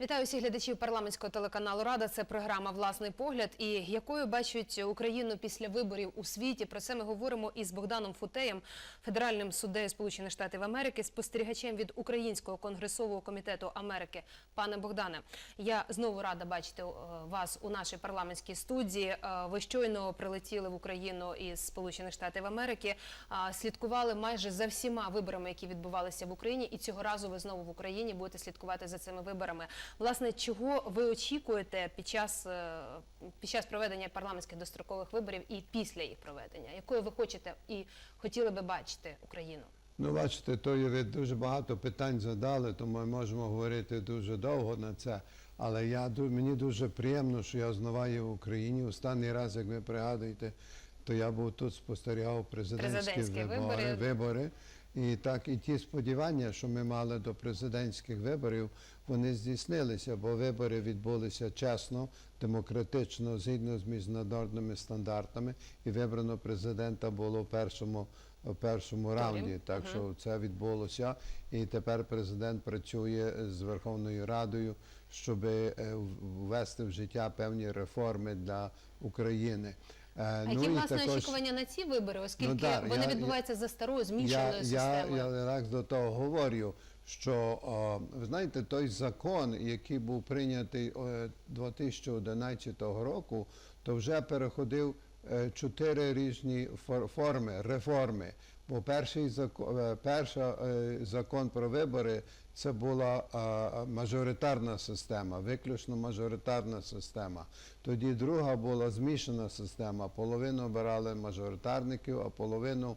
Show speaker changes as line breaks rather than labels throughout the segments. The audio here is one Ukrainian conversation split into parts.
Вітаю всіх глядачів парламентського телеканалу Рада. Це програма Власний погляд. І якою бачать Україну після виборів у світі? Про це ми говоримо із Богданом Футеєм, федеральним суддею Сполучених Штатів Америки, спостерігачем від Українського конгресового комітету Америки. Пане Богдане, я знову рада бачити е, вас у нашій парламентській студії. Е, Ви щойно прилетіли в Україну із Сполучених Штатів Америки. а, Слідкували майже за всіма виборами, які відбувалися в Україні, і цього разу ви знову в Україні будете слідкувати за цими виборами. Власне, чого ви очікуєте під час, е, під час проведення парламентських дострокових виборів і після їх проведення? Якою ви хочете і хотіли би бачити Україну?
Ну, бачите, то ви дуже багато питань задали, тому ми можемо говорити дуже довго на це. Але я мені дуже приємно, що я знову є в Україні. Останній раз, як ви пригадуєте, то я був тут, спостерігав президентські
Президентські
вибори,
вибори.
І так, і ті сподівання, що ми мали до президентських виборів, вони здійснилися, бо вибори відбулися чесно, демократично, згідно з міжнародними стандартами, і вибрано президента було в першому, в першому раунді. Так що це відбулося. І тепер президент працює з Верховною Радою, щоб е, ввести в життя певні реформи для України. Е,
А
ну
які власне
також-
очікування на ці вибори, оскільки
Ну, да,
вони
я-
відбуваються за старою
я,
змішаною
я,
системою?
я якраз до того говорю, що о, ви знаєте, той закон, який був прийнятий о, 2011 року, то вже переходив е, чотири різні фор- форми, реформи. Бо перший закон, перша е, закон про вибори це була е, мажоритарна система, виключно мажоритарна система. Тоді друга була змішана система. Половину обирали мажоритарників, а половину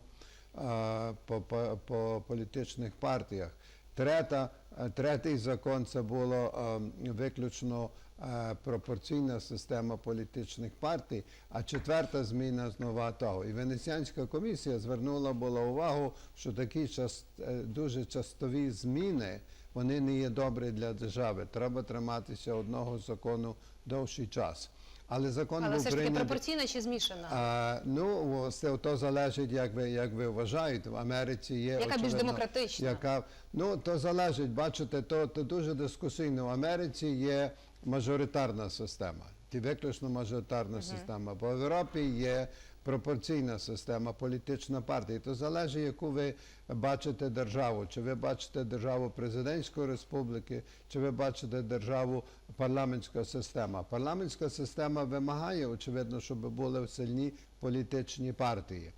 е, по, по, по політичних партіях. Трета, е, третій закон це було е, виключно е, пропорційна система політичних партій, а четверта зміна знову того. І Венеціанська комісія звернула була увагу, що такі час, е, дуже частові зміни вони не є добрі для держави. Треба триматися одного закону довший час. Але закон
Але
був
все ж таки
прийнятий.
пропорційна чи змішана?
А, ну, о, це то залежить, як ви, як ви вважаєте. В Америці є
Яка більш
очевидно,
демократична?
Яка, ну, то залежить, бачите, то, то дуже дискусійно. В Америці є мажоритарна система, ті виключно мажоритарна система. Бо в Європі є пропорційна система, політична партія. То залежить, яку ви бачите державу. Чи ви бачите державу президентської республіки, чи ви бачите державу парламентська система. Парламентська система вимагає, очевидно, щоб були сильні політичні партії.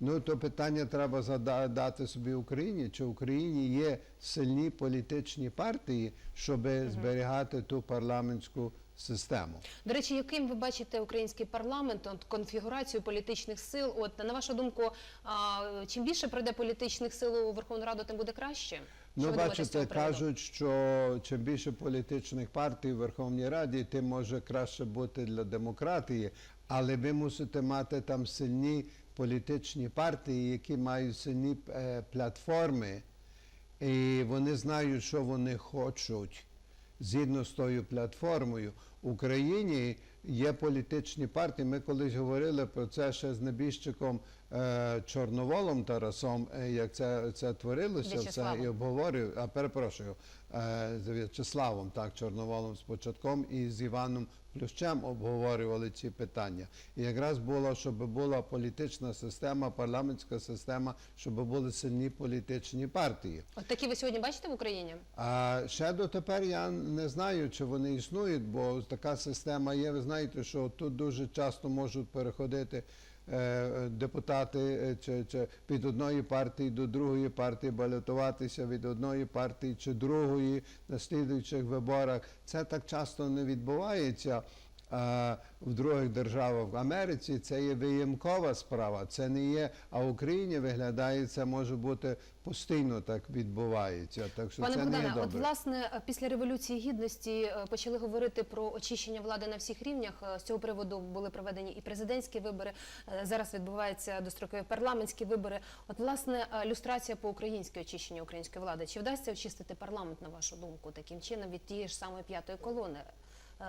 Ну, то питання треба задати собі Україні, чи в Україні є сильні політичні партії, щоб зберігати ту парламентську систему.
До речі, яким ви бачите український парламент, от, конфігурацію політичних сил? От на вашу думку, а, чим більше прийде політичних сил у Верховну Раду, тим буде краще?
Ну, бачите, кажуть, що чим більше політичних партій в Верховній Раді, тим може краще бути для демократії, але ви мусите мати там сильні політичні партії, які мають сильні е, платформи, і вони знають, що вони хочуть. Згідно з тою платформою, в Україні є політичні партії. Ми колись говорили про це ще з небіжчиком е, Чорноволом Тарасом, е, як це, це творилося, все і обговорив, а перепрошую, е, з В'ячеславом, так, Чорноволом спочатком і з Іваном Плющем обговорювали ці питання. І якраз було, щоб була політична система, парламентська система, щоб були сильні політичні партії.
От такі ви сьогодні бачите в Україні?
А ще дотепер я не знаю, чи вони існують, бо така система є. Ви знаєте, що тут дуже часто можуть переходити депутати е, чи, чи від одної партії до другої партії, балотуватися від одної партії чи другої на слідуючих виборах. Це так часто не відбувається. А в других державах в Америці це є виємкова справа, це не є. А в Україні виглядає, це може бути постійно так відбувається. Так що
Пане
це не
Богдане,
є
от власне після революції гідності е, почали говорити про очищення влади на всіх рівнях. Е, З цього приводу були проведені і президентські вибори. е, Зараз відбуваються дострокові парламентські вибори. От власне е, люстрація по українськи очищення української влади. Чи вдасться очистити парламент на вашу думку таким чином від тієї ж самої п'ятої колони?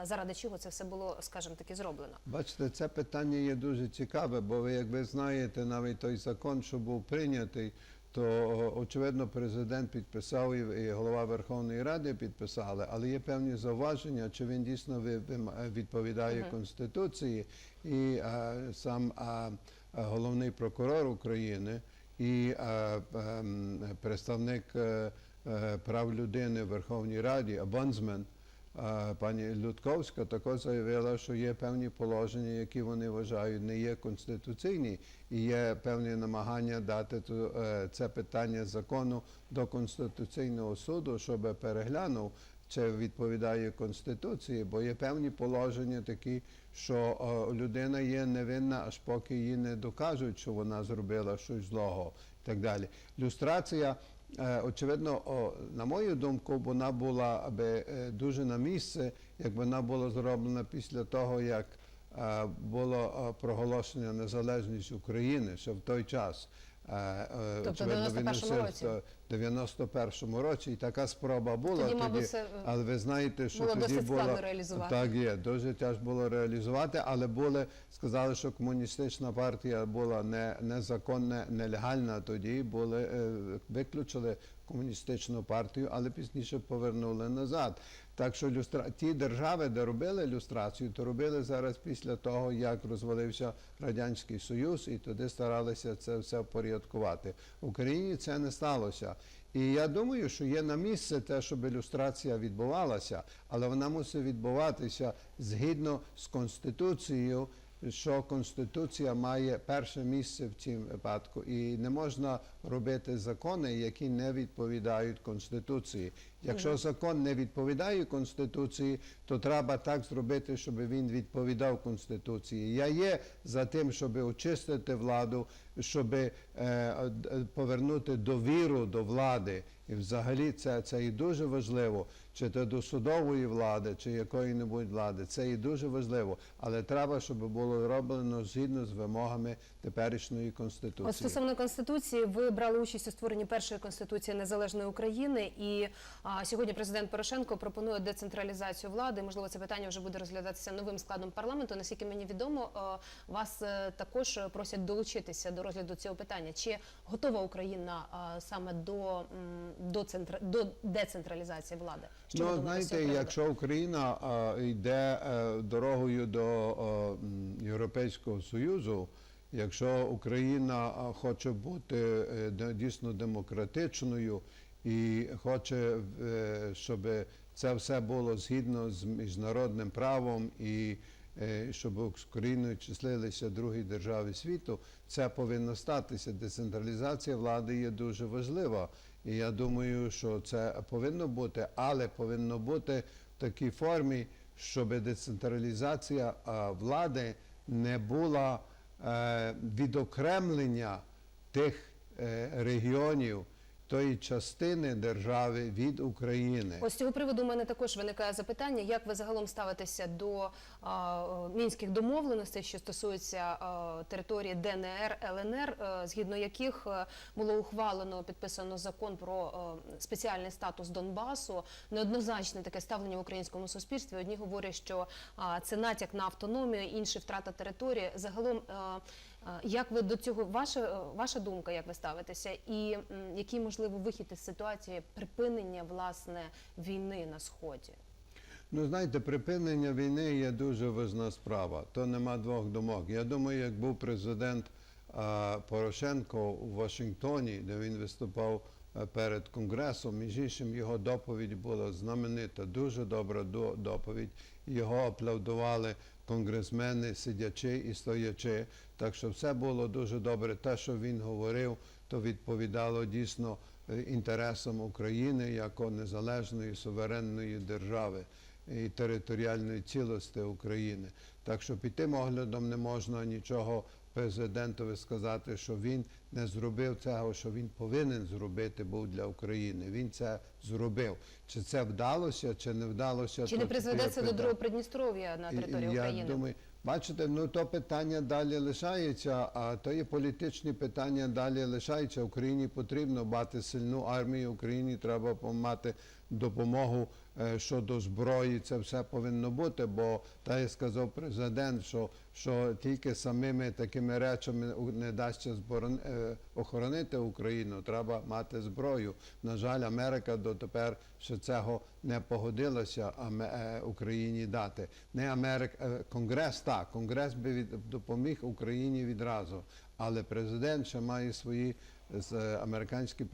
Е, Заради чого це все було, скажімо таки, зроблено?
Бачите, це питання є дуже цікаве, бо ви, як ви знаєте, навіть той закон, що був прийнятий, то очевидно президент підписав і голова Верховної Ради підписали, але є певні зауваження, чи він дійсно відповідає Конституції, і е, сам е, головний прокурор України і ем, представник прав людини в Верховній Раді, абонзмен, Пані Людковська також заявила, що є певні положення, які вони вважають не є конституційні, і є певні намагання дати е, це питання закону до Конституційного суду, щоб переглянув, чи відповідає Конституції, бо є певні положення такі, що людина є невинна, аж поки її не докажуть, що вона зробила щось злого і так далі. Люстрація. Е, Очевидно, на мою думку, вона була би е, дуже на місце, як вона була зроблена після того, як е, було проголошення незалежність України ще в той час. Е, е,
Тобто в
очевидно,
91-му році?
в 91-му році, і така спроба була
Тоді, це, е,
але ви знаєте, що
було
тоді було
реалізувати.
так є, дуже тяжко було реалізувати, але були сказали, що комуністична партія була не незаконна, нелегальна тоді. Були виключили комуністичну партію, але пізніше повернули назад. Так що люстра... ті держави, де робили люстрацію, то робили зараз після того, як розвалився радянський союз, і туди старалися це все впорядкувати. В Україні це не сталося. І я думаю, що є на місце те, щоб ілюстрація відбувалася, але вона мусить відбуватися згідно з конституцією, що конституція має перше місце в цьому випадку, і не можна робити закони, які не відповідають конституції. Якщо закон не відповідає конституції, то треба так зробити, щоб він відповідав конституції. Я є за тим, щоб очистити владу, щоб е, повернути довіру до влади. І взагалі це, це і дуже важливо, чи то до судової влади, чи якої-небудь влади. Це і дуже важливо. Але треба, щоб було роблено згідно з вимогами теперішньої конституції.
Стосовно конституції, ви брали участь у створенні першої конституції незалежної України, і а, сьогодні президент Порошенко пропонує децентралізацію влади. Можливо, це питання вже буде розглядатися новим складом парламенту. Наскільки мені відомо, е, вас е, також просять долучитися до розгляду цього питання. Чи готова Україна а, саме до, м, до, центра, до децентралізації влади? Що
ну, знаєте, якщо Україна а, йде е, дорогою до а, Європейського Союзу, якщо Україна а, хоче бути е, де- дійсно демократичною і хоче, е, щоб це все було згідно з міжнародним правом і е, щоб з Україною числилися другі держави світу, це повинно статися. Децентралізація влади є дуже важлива. І я думаю, що це повинно бути, але повинно бути в такій формі, щоб децентралізація влади не була е, відокремлення тих е, регіонів, тої частини держави від України.
Ось цього приводу у мене також виникає запитання, як ви загалом ставитеся до а, мінських домовленостей, що стосуються а, території ДНР, ЛНР, е, згідно яких е, було ухвалено підписано закон про е, спеціальний статус Донбасу. Неоднозначне таке ставлення в українському суспільстві. Одні говорять, що а, це натяк на автономію, інші втрата території. Загалом. е, Як ви до цього ваша е, ваша думка, як ви ставитеся, і який можливо вихід із ситуації припинення власне війни на сході?
Ну, знаєте, припинення війни є дуже важна справа. То нема двох думок. Я думаю, як був президент а, Порошенко у Вашингтоні, де він виступав е, перед Конгресом, між іншим його доповідь була знаменита, дуже добра до- доповідь. Його аплодували конгресмени, сидячи і стоячи. Так що все було дуже добре. Те, що він говорив, то відповідало дійсно е, інтересам України як незалежної суверенної держави і територіальної цілості України. Так що під тим оглядом не можна нічого президентові сказати, що він не зробив цього, що він повинен зробити був для України. Він це зробив. Чи це вдалося, чи не вдалося?
Чи не
це
призведе це до другого Придністров'я на території
я
України?
думаю, бачите, ну то питання далі лишається, а то є політичні питання далі лишаються. Україні потрібно мати сильну армію, Україні треба мати допомогу е, щодо зброї. Це все повинно бути, бо та як сказав президент, що, що тільки самими такими речами не дасться зборон, е, охоронити Україну. Треба мати зброю. На жаль, Америка дотепер ще цього не погодилася Аме- е, Україні дати. Не Америка, е, Конгрес так, Конгрес би від, допоміг Україні відразу, але президент ще має свої американський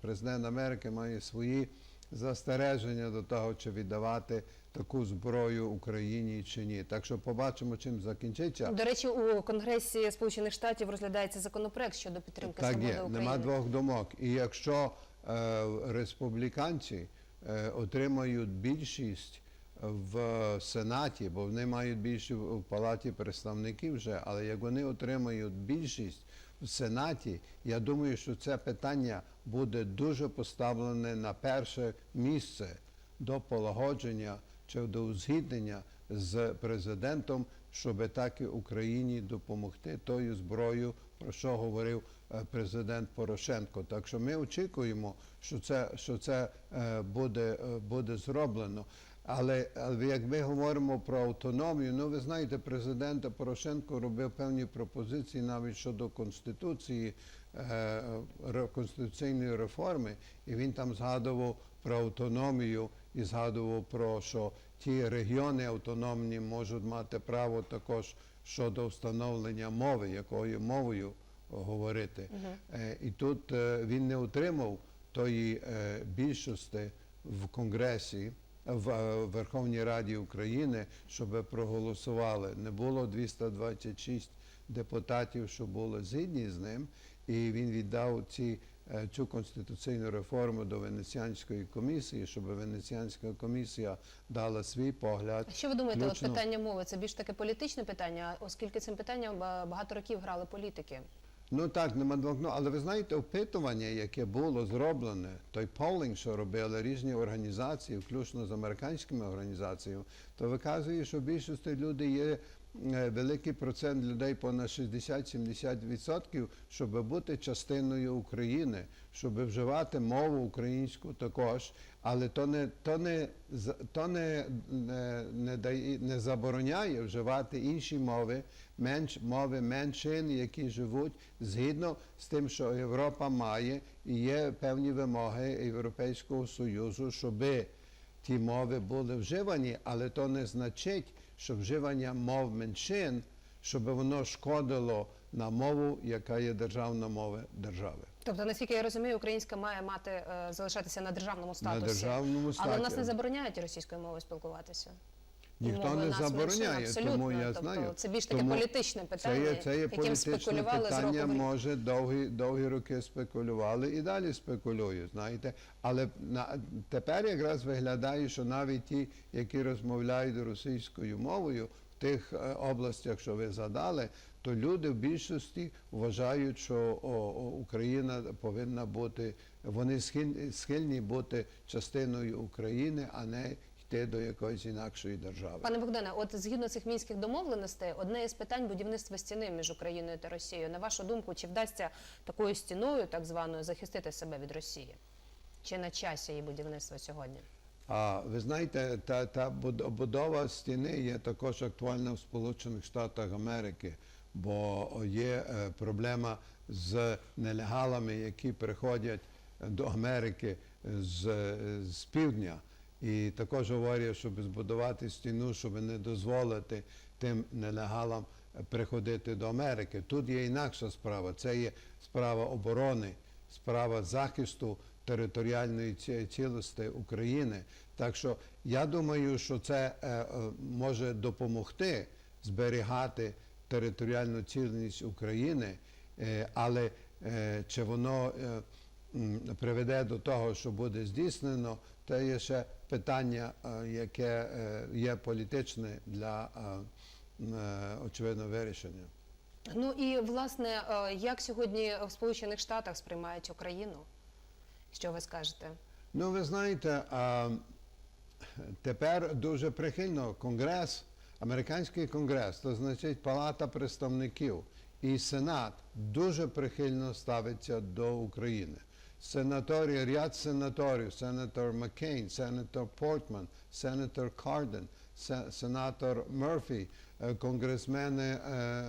президент Америки має свої застереження до того, чи віддавати таку зброю Україні чи ні. Так що побачимо, чим закінчиться.
До речі, у Конгресі Сполучених Штатів розглядається законопроект щодо підтримки
Так
свободи
є,
України.
нема двох думок. І якщо е, республіканці е, отримають більшість в Сенаті, бо вони мають більшість в палаті представників вже, але як вони отримають більшість в Сенаті, я думаю, що це питання буде дуже поставлене на перше місце до полагодження чи до узгіднення з президентом, щоб так і Україні допомогти тою зброєю, про що говорив е, президент Порошенко. Так що ми очікуємо, що це, що це е, буде, е, буде зроблено. Але, але як ми говоримо про автономію, ну ви знаєте, президент Порошенко робив певні пропозиції навіть щодо конституції, е, конституційної реформи, і він там згадував про автономію і згадував про що ті регіони автономні можуть мати право також щодо встановлення мови, якою мовою говорити. Е, І тут е, він не отримав тої е, більшості в Конгресі, в е, Верховній Раді України, щоб проголосували. Не було 226 депутатів, що були згідні з ним, і він віддав ці, е, цю конституційну реформу до Венеціанської комісії, щоб Венеціанська комісія дала свій погляд.
А Що ви думаєте, от
включно-
питання мови це більш таке політичне питання, оскільки цим питанням багато років грали політики.
Ну так, нема двох. Але ви знаєте, опитування, яке було зроблене, той полінг, що робили різні організації, включно з американськими організаціями, то виказує, що більшості людей є великий процент людей, понад 60-70%, щоб бути частиною України, щоб вживати мову українську також. Але то не, то не, то не, не, не, дає, не забороняє вживати інші мови, менш, мови меншин, які живуть згідно з тим, що Європа має, і є певні вимоги Європейського Союзу, щоб ті мови були вживані, але то не значить, що вживання мов меншин, щоб воно шкодило на мову, яка є державна мова держави.
Тобто, наскільки я розумію, українська має мати е, залишатися на державному статусі.
державному
Але нас не забороняють російською мовою спілкуватися.
Ніхто не забороняє,
абсолютно.
тому я
тобто,
знаю.
Це більш таке
Тому
політичне питання,
Це є, це є
яким
політичне
спекулювали з
питання,
року
може довгі, довгі роки спекулювали і далі спекулюють, знаєте. Але на, тепер якраз виглядає, що навіть ті, які розмовляють російською мовою в тих е, областях, що ви задали, то люди в більшості вважають, що о, о, Україна повинна бути, вони схильні, схильні бути частиною України, а не йти до якоїсь інакшої держави.
Пане Богдане, от згідно цих мінських домовленостей, одне із питань будівництва стіни між Україною та Росією. На вашу думку, чи вдасться такою стіною, так званою, захистити себе від Росії? Чи на часі її будівництва сьогодні?
А ви знаєте, та, та будова стіни є також актуальна в Сполучених Штатах Америки, бо є е, проблема з нелегалами, які приходять до Америки з, з півдня. І також говорять, щоб збудувати стіну, щоб не дозволити тим нелегалам приходити до Америки. Тут є інакша справа. Це є справа оборони, справа захисту територіальної цілості України. Так що я думаю, що це е, е, може допомогти зберігати територіальну цілісність України, е, але чи воно приведе до того, що буде здійснено, це є ще питання, е, яке е, є політичне для е, очевидно вирішення.
Ну і власне, як сьогодні в Сполучених Штатах сприймають Україну? Що ви скажете?
Ну, ви знаєте, тепер дуже прихильно Конгрес, американський конгрес, то значить Палата представників і Сенат дуже прихильно ставиться до України. Сенаторів, ряд сенаторів, сенатор Маккейн, сенатор Портман, сенатор Карден, се- сенатор Мерфі, конгресмени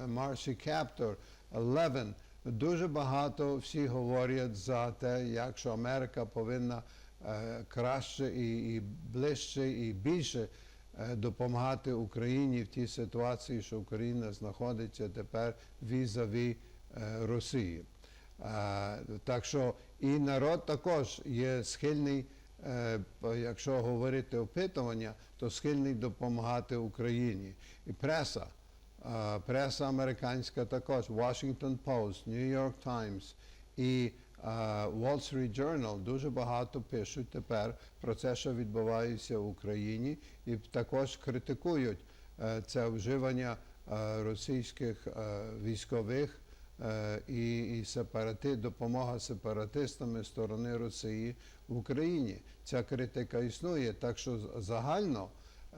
Марші Кептор, Левен. Дуже багато всі говорять за те, як що Америка повинна е, краще і, ближче і більше е, допомагати Україні в тій ситуації, що Україна знаходиться тепер візаві е, Росії. Так що і народ також є схильний, е, якщо говорити опитування, то схильний допомагати Україні. І преса, е, преса американська також, Washington Post, New York Times і е, Wall Street Journal дуже багато пишуть тепер про це, що відбувається в Україні, і також критикують це вживання російських військових і, і сепарати, допомога сепаратистам з сторони Росії в Україні. Ця критика існує, так що загально,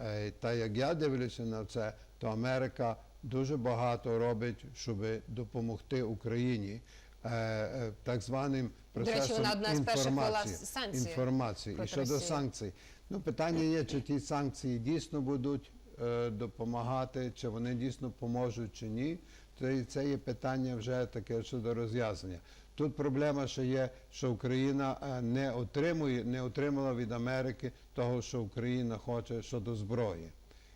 е, та як я дивлюся на це, то Америка дуже багато робить, щоб допомогти Україні. е, е, Так званим
речі,
процесом
з перших
інформації. інформації. І щодо
Росії.
санкцій. Ну, питання є, чи ті санкції дійсно будуть е, допомагати, чи вони дійсно поможуть, чи ні. Це, це є питання вже таке щодо розв'язання. Тут проблема ще є, що Україна е, не отримує, не отримала від Америки того, що Україна хоче щодо зброї.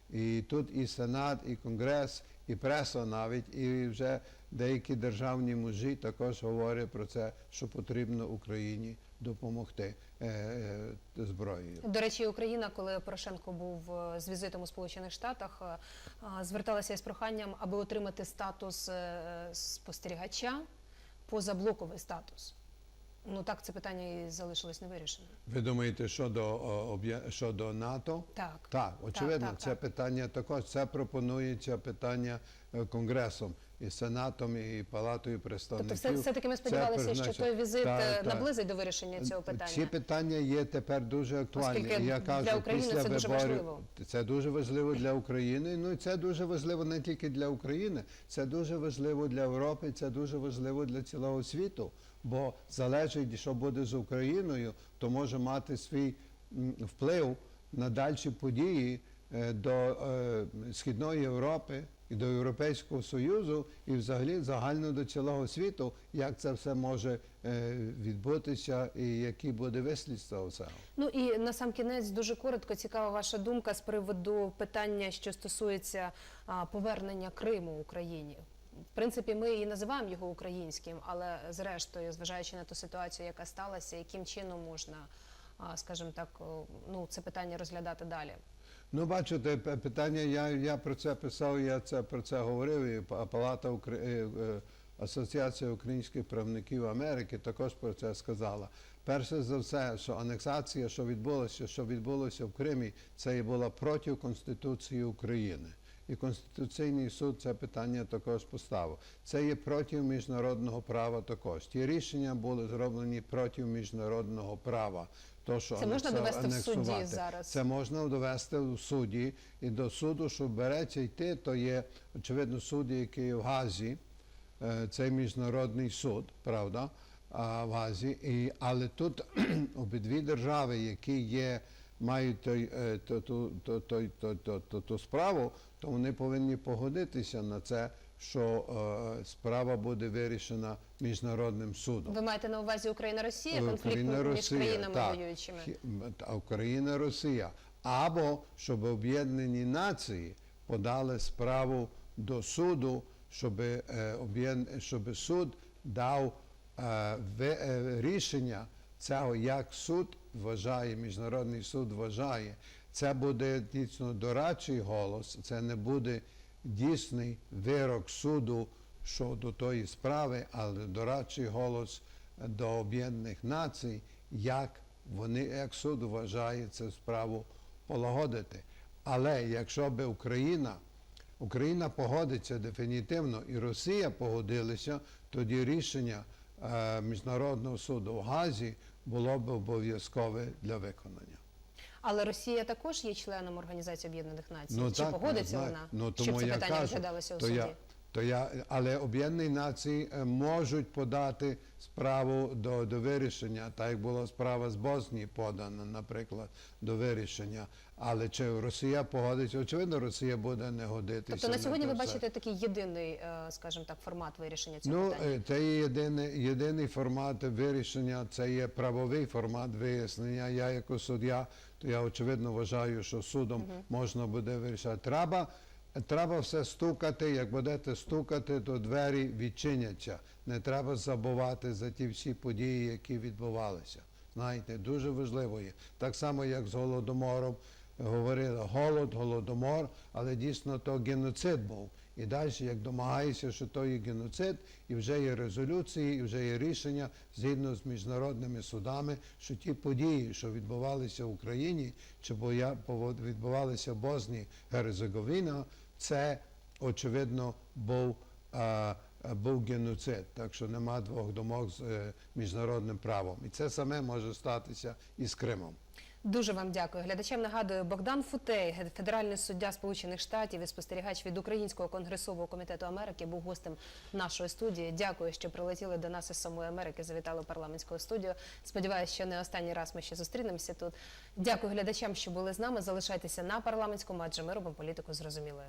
І тут і Сенат, і Конгрес, і преса навіть, і вже деякі державні мужі також говорять про це, що потрібно Україні допомогти зброєю.
До речі, Україна, коли Порошенко був е, з візитом у Сполучених Штатах, е, е, зверталася із проханням, аби отримати статус е, спостерігача, позаблоковий статус. Ну так це питання і залишилось невирішеним.
Ви думаєте, щодо, о, об'є- щодо НАТО?
Так.
Так, очевидно,
так,
це
так.
питання також. Це пропонується питання е, Конгресом і Сенатом, і Палатою
Тобто,
представників.
все, все-таки ми сподівалися, що той візит е, наблизить до вирішення цього питання.
Ці питання є тепер дуже актуальні.
Оскільки
я
для
кажу,
України
після
це дуже
виборів
важливо.
це дуже важливо для України. Ну і це дуже важливо не тільки для України, це дуже важливо для Європи, це дуже важливо для цілого світу. Бо залежить, що буде з Україною, то може мати свій вплив на дальші події до е, Східної Європи і до Європейського Союзу, і взагалі загально до цілого світу, як це все може е, відбутися і які буде вислідство цього.
Ну і на сам кінець дуже коротко цікава ваша думка з приводу питання, що стосується повернення Криму Україні. В принципі, ми і називаємо його українським, але зрештою, зважаючи на ту ситуацію, яка сталася, яким чином можна, скажімо так, ну це питання розглядати далі.
Ну, бачите, питання, я, я про це писав, я це про це говорив, і Палата Укра- е, е, Асоціація українських правників Америки також про це сказала. Перше за все, що анексація, що відбулося, що відбулося в Кримі, це і була проти Конституції України. І Конституційний суд це питання також поставив. Це є проти міжнародного права також. Ті рішення були зроблені проти міжнародного права. То, що
Це можна довести анексувати. в суді зараз?
Це можна довести в суді. І до суду, що береться йти, то є, очевидно, суд, який в Газі, е, це міжнародний суд, правда, в Газі. І, але тут обидві держави, які є, мають той, е, ту, ту, той- ту, ту, ту, справу, то вони повинні погодитися на це, що е, справа буде вирішена міжнародним судом.
Ви маєте на увазі Україна Росія, конфлікт
Україна,
між
Росія,
країнами
так.
воюючими.
Та, Україна, Росія. Або щоб Об'єднані Нації подали справу до суду, щоб, е, щоб суд дав е, е, рішення цього, як суд вважає, міжнародний суд вважає. Це буде дійсно дорадчий голос, це не буде дійсний вирок суду щодо тої справи, але дорадчий голос до Об'єднаних Націй, як вони, як суд вважає цю справу полагодити. Але якщо би Україна, Україна погодиться дефінітивно і Росія погодилися, тоді рішення е, Міжнародного суду в Газі було б обов'язкове для виконання.
Але Росія також є членом Організації Об'єднаних Націй.
Ну,
Чи
так,
погодиться вона,
ну,
щоб це
я
питання
кажу,
розглядалося у
то
суді?
Я, То я, але Об'єднані Нації е, можуть подати справу до, до вирішення, так як була справа з Боснії подана, наприклад, до вирішення. Але чи Росія погодиться? Очевидно, Росія буде не годитися.
Тобто на
на
сьогодні
те
ви бачите такий єдиний, е, скажімо так, формат вирішення цього
Ну,
питання.
е, це є єдиний, єдиний формат вирішення, це є правовий формат вияснення. Я як суддя, то я очевидно вважаю, що судом можна буде вирішати. Треба, треба все стукати. Як будете стукати, то двері відчиняться. Не треба забувати за ті всі події, які відбувалися. Знаєте, дуже важливо є. Так само, як з голодомором говорили, голод, голодомор, але дійсно то геноцид був. І далі, як домагаєшся, що то є геноцид, і вже є резолюції, і вже є рішення згідно з міжнародними судами, що ті події, що відбувалися в Україні, чи відбувалися в Боснії Герцеговина, це очевидно був, а, був геноцид. Так що нема двох думок з е, міжнародним правом. І це саме може статися і з Кримом.
Дуже вам дякую. Глядачам нагадую, Богдан Футей, федеральний суддя Сполучених Штатів і спостерігач від Українського конгресового комітету Америки, був гостем нашої студії. Дякую, що прилетіли до нас із самої Америки. Завітали в парламентську студію. Сподіваюся, що не останній раз ми ще зустрінемося тут. Дякую глядачам, що були з нами. Залишайтеся на парламентському, адже ми робимо політику зрозумілою.